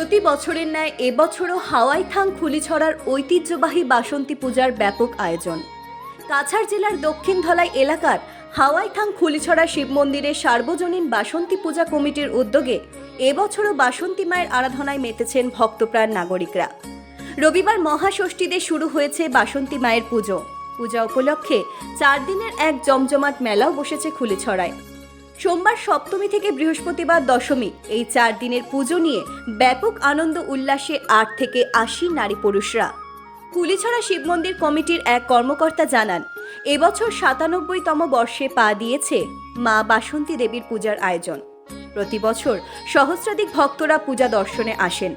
প্রতি বছরের ন্যায় এবছরও হাওয়াই থাং খুলিছড়ার ঐতিহ্যবাহী বাসন্তী পূজার ব্যাপক আয়োজন। কাছাড় জেলার দক্ষিণ ধলাই এলাকার হাওয়াই থাং খুলিছড়া শিব মন্দিরে সার্বজনীন বাসন্তী পূজা কমিটির উদ্যোগে এবছরও বাসন্তী মায়ের আরাধনায় মেতেছেন ভক্তপ্রাণ নাগরিকরা। রবিবার মহাষষ্ঠীতে শুরু হয়েছে বাসন্তী মায়ের পুজো। পূজা উপলক্ষে চার দিনের এক জমজমাট মেলাও বসেছে খুলিছড়ায়। সোমবার সপ্তমী থেকে বৃহস্পতিবার দশমী। এই চার দিনের পুজো নিয়ে ব্যাপক আনন্দ উল্লাসে আট থেকে আশি নারী পুরুষরা। কুলিছড়া শিব মন্দির কমিটির এক কর্মকর্তা জানান, এবছর সাতানব্বইতম বর্ষে পা দিয়েছে মা বাসন্তী দেবীর পূজার আয়োজন। প্রতি বছর সহস্রাধিক ভক্তরা পূজা দর্শনে আসেন।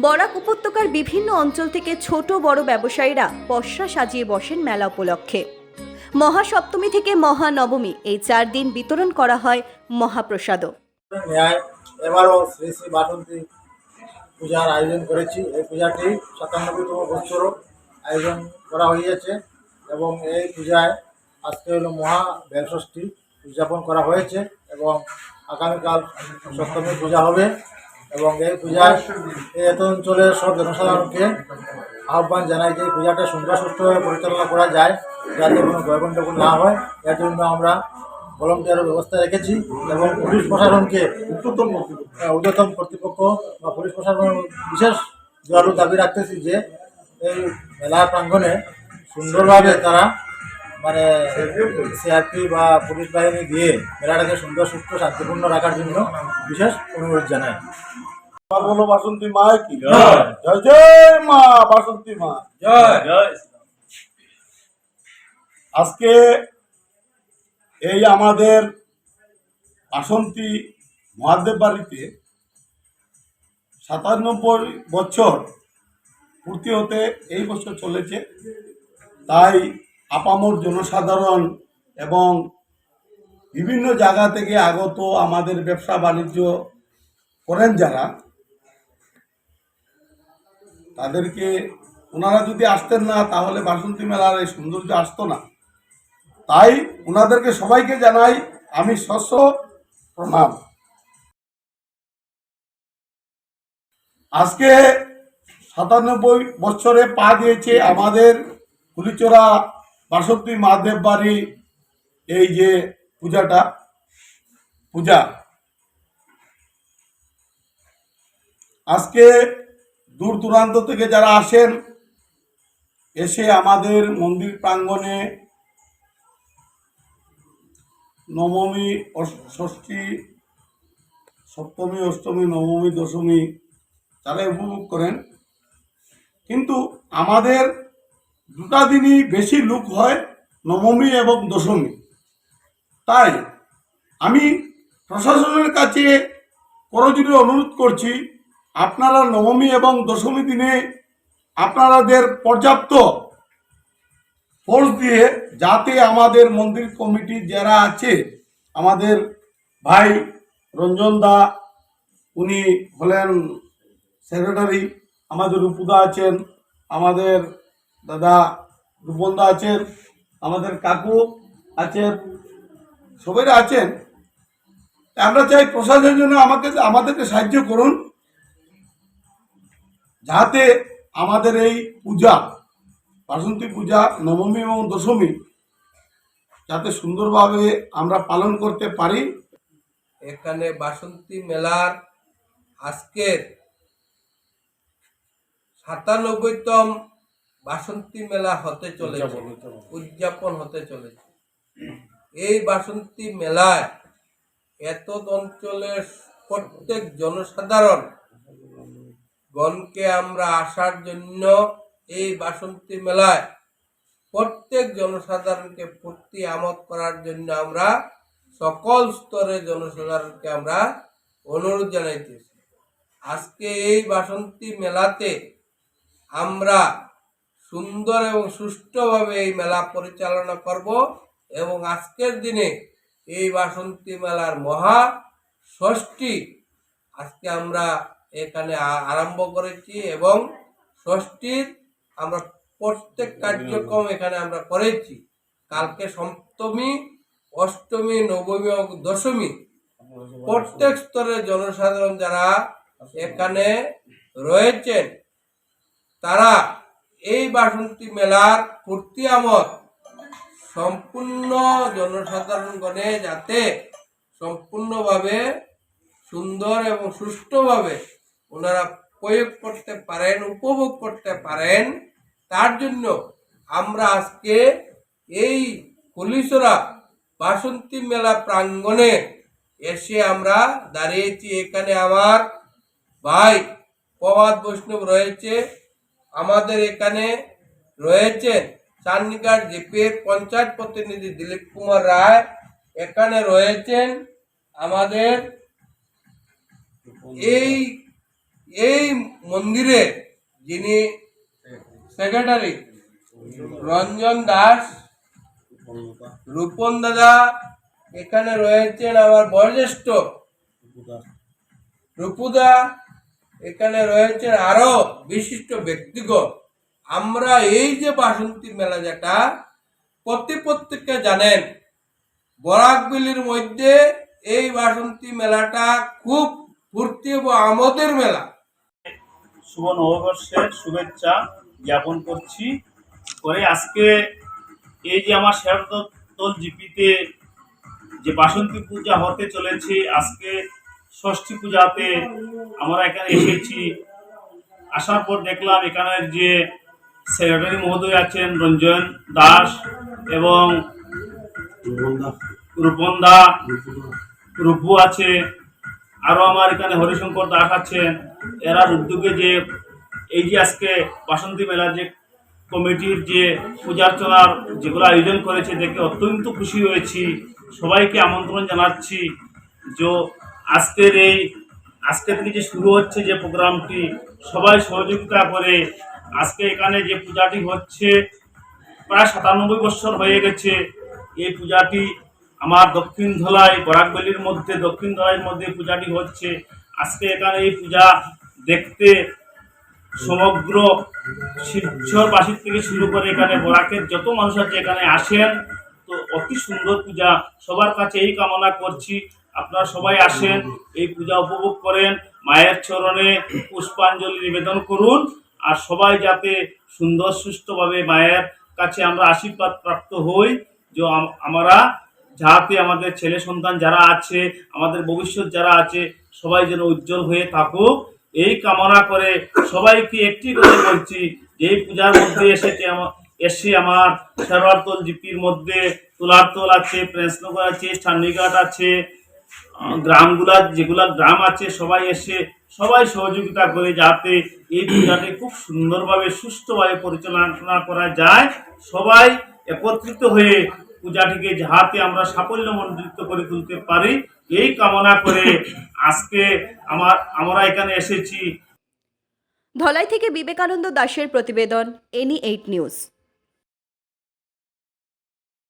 বরাক উপত্যকার বিভিন্ন অঞ্চল থেকে ছোট বড় ব্যবসায়ীরা পসরা সাজিয়ে বসেন মেলা উপলক্ষে। মহাসপ্তমী থেকে মহানবমী। এই চার দিন বিতরণ করা হয় মহাপ্রসাদও। এবারও শ্রী শ্রী বাসন্তী পূজার আয়োজন করেছি। এই পূজাটি সাতানব্বইতম বছরও আয়োজন করা হয়েছে এবং এই পূজায় আজকে হলো মহা ব্যবষষ্ঠী উদযাপন করা হয়েছে এবং আগামীকাল সপ্তমী পূজা হবে এবং এই পূজায় এত অঞ্চলের সব জনসাধারণকে আহ্বান জানাই যে এই পূজাটা সুন্দর সুষ্ঠুভাবে পরিচালনা করা যায়। যাতে কোনো গণ্ডগোল না হয় এর জন্য আমরা ভলন্টিয়ারের ব্যবস্থা রেখেছি এবং পুলিশ প্রশাসনকে উচ্চতম আহ, কর্তৃপক্ষ বা পুলিশ প্রশাসন বিশেষ জোরালো দাবি রাখতেছি যে এই মেলা প্রাঙ্গণে সুন্দরভাবে তারা মানে সিআরপি বা পুলিশ বাহিনী দিয়ে মেলাটাকে সুন্দর সুস্থ শান্তিপূর্ণ রাখার জন্য বিশেষ অনুরোধ জানাই। আমার বাসন্তী মা কি? জয়। জয় জয় মা বাসন্তী মা। জয়। জয়। আজকে এই আমাদের বাসন্তী মহাদেব বাড়িতে সাতানব্বই বছর পূর্তি হতে এই বছর চলেছে। তাই আপামর জনসাধারণ এবং বিভিন্ন জায়গা থেকে আগত আমাদের ব্যবসা বাণিজ্য করেন যারা, তাদেরকে ওনারা যদি আসতেন না, তাহলে বাসন্তী মেলার এই সৌন্দর্য আসতো না। তাই ওনাদেরকে সবাইকে জানাই আমি শস্য প্রণাম। আজকে সাতানব্বই বছরে পা দিয়েছে আমাদের কুলিচোরা বাসন্তী মহাদেব বাড়ি এই যে পূজাটা। পূজা। আজকে দূর দূরান্ত থেকে যারা আসেন, এসে আমাদের মন্দির প্রাঙ্গণে নবমী ষষ্ঠী, সপ্তমী, অষ্টমী, নবমী, দশমী তারা উপভোগ করেন। কিন্তু আমাদের দুটা দিনই বেশি লুক হয় নবমী এবং দশমী। তাই আমি প্রশাসনের কাছে করজোরে অনুরোধ করছি, আপনারা নবমী এবং দশমী দিনে আপনাদের পর্যাপ্ত ফোর্স দিয়ে যাতে আমাদের মন্দির কমিটি যারা আছে, আমাদের ভাই রঞ্জন দা, উনি হলেন সেক্রেটারি আমাদের রূপুদা আছেন, আমাদের দাদা রূপন্দা আছেন, আমাদের কাকু আছেন, সবাই আছেন। আমরা চাই প্রশাসনের জন্য আমাকে, আমাদেরকে সাহায্য করুন, যাতে আমাদের এই পূজা বাসন্তী পূজা নবমী এবং দশমী যাতে সুন্দরভাবে আমরা পালন করতে পারি। এখানে বাসন্তী মেলার আজকের সাতানব্বইতম বাসন্তী মেলা হতে চলেছে। উদযাপন হতে চলেছে। এই বাসন্তী মেলায় এত অঞ্চলের প্রত্যেক জনসাধারণ গণকে আমরা আসার জন্য এই বাসন্তী মেলায় প্রত্যেক জনসাধারণকে ফুর্তি আমোদ করার জন্য আমরা সকল স্তরে জনসাধারণকে আমরা অনুরোধ জানাইতেছি। আজকে এই বাসন্তী মেলাতে আমরা সুন্দর এবং সুষ্ঠুভাবে এই মেলা পরিচালনা করব এবং আজকের দিনে এই বাসন্তী মেলার মহা ষষ্ঠী আজকে আমরা এখানে আরম্ভ করেছি এবং ষষ্ঠীর আমরা প্রত্যেক কার্যক্রম এখানে আমরা করেছি। কালকে সপ্তমী, অষ্টমী, নবমী এবং দশমী। প্রত্যেক স্তরের জনসাধারণ যারা এখানে রয়েছেন, তারা এই বাসন্তী মেলার ফুর্তি আমদ সম্পূর্ণ জনসাধারণগণে যাতে সম্পূর্ণভাবে সুন্দর এবং সুষ্ঠুভাবে ওনারা প্রয়োগ করতে পারেন, উপভোগ করতে পারেন। তার জন্য আমরা আজকে এই পুলিশরা বাসন্তী মেলা প্রাঙ্গণে এসে আমরা দাঁড়িয়েছি। এখানে আমার ভাই প্রবাদ বৈষ্ণব রয়েছে। আমাদের এখানে রয়েছেন চান্দিঘাট জিপির পঞ্চায়েত প্রতিনিধি দিলীপ কুমার রায়। এখানে রয়েছেন আমাদের এই এই মন্দিরে যিনি সেক্রেটারি, রঞ্জন দাস, রূপন দাদা, এখানে রয়েছেন আমার বয়োজ্যেষ্ঠ, রূপুদা, এখানে রয়েছেন আরও বিশিষ্ট ব্যক্তিগণ। আমরা এই যে বাসন্তী মেলা যেটা, প্রতি প্রত্যেককে জানেন বরাকবিলির মধ্যে এই বাসন্তী মেলাটা খুব ফুর্তি এবং আমোদের মেলা। শুভ নববর্ষের শুভেচ্ছা। জ্ঞাপন করছি। করে আজকে এই যে আমার শেরদল জিপিতে যে বাসন্তী পূজা হতে চলেছে আজকে ষষ্ঠী পূজাতে আমরা এখানে এসেছি। আসার পর দেখলাম এখানের যে সেক্রেটারি মহোদয় আছেন রঞ্জন দাস এবং রূপন দা। রূপু আছে আরও আমার এখানে হরিশঙ্কর দাস আছেন। এরার উদ্যোগে যে এই যে আজকে বাসন্তী মেলার যে কমিটির যে পূজার্চনার যেগুলো আয়োজন করেছে, দেখে অত্যন্ত খুশি হয়েছি। সবাইকে আমন্ত্রণ জানাচ্ছি যে আজকের এই আজকে থেকে যে শুরু হচ্ছে যে প্রোগ্রামটি, সবাই সহযোগিতা করে আজকে এখানে যে পূজাটি হচ্ছে, প্রায় সাতানব্বই বছর হয়ে গেছে। এই পূজাটি আমার দক্ষিণ ধলাই, বরাকবেলির মধ্যে, দক্ষিণ ধলাইয়ের মধ্যে পূজাটি হচ্ছে। আজকে এখানে এই পূজা দেখতে সমগ্র শিলচরবাসীর থেকে শুরু করে এখানে বরাকের যত মানুষ আছে এখানে আসেন। তো অতি সুন্দর পূজা। সবার কাছে এই কামনা করছি। আপনারা সবাই আসেন, এই পূজা উপভোগ করেন, মায়ের চরণে পুষ্পাঞ্জলি নিবেদন করুন। আর সবাই যাতে সুন্দর সুষ্ঠুভাবে মায়ের কাছে আমরা আশীর্বাদ প্রাপ্ত হই, যে আম- আমরা যাতে আমাদের ছেলে সন্তান যারা আছে, আমাদের ভবিষ্যৎ যারা আছে, সবাই যেন উজ্জ্বল হয়ে থাকুক। এই কামনা করে সবাইকে একটি করে বলছি, এই পূজার মধ্যে এসেছে এসে আমার শেরওয়ারতল জিপির মধ্যে তুলারতল আছে, প্রেসনগর আছে চান্ডিঘাট আছে গ্রামগুলা, যেগুলা গ্রাম আছে, সবাই এসে সবাই সহযোগিতা করে যাতে এই পূজাটি খুব সুন্দরভাবে, সুষ্ঠুভাবে পরিচালনা করা যায়। সবাই একত্রিত হয়ে পূজাটিকে যাহাতে আমরা সাফল্যমণ্ডিত করে তুলতে পারি। এই কামনা করে আজকে আমার, আমরা এখানে এসেছি। ধলাই থেকে বিবেকানন্দ দাসের প্রতিবেদন, এনি এইট নিউজ।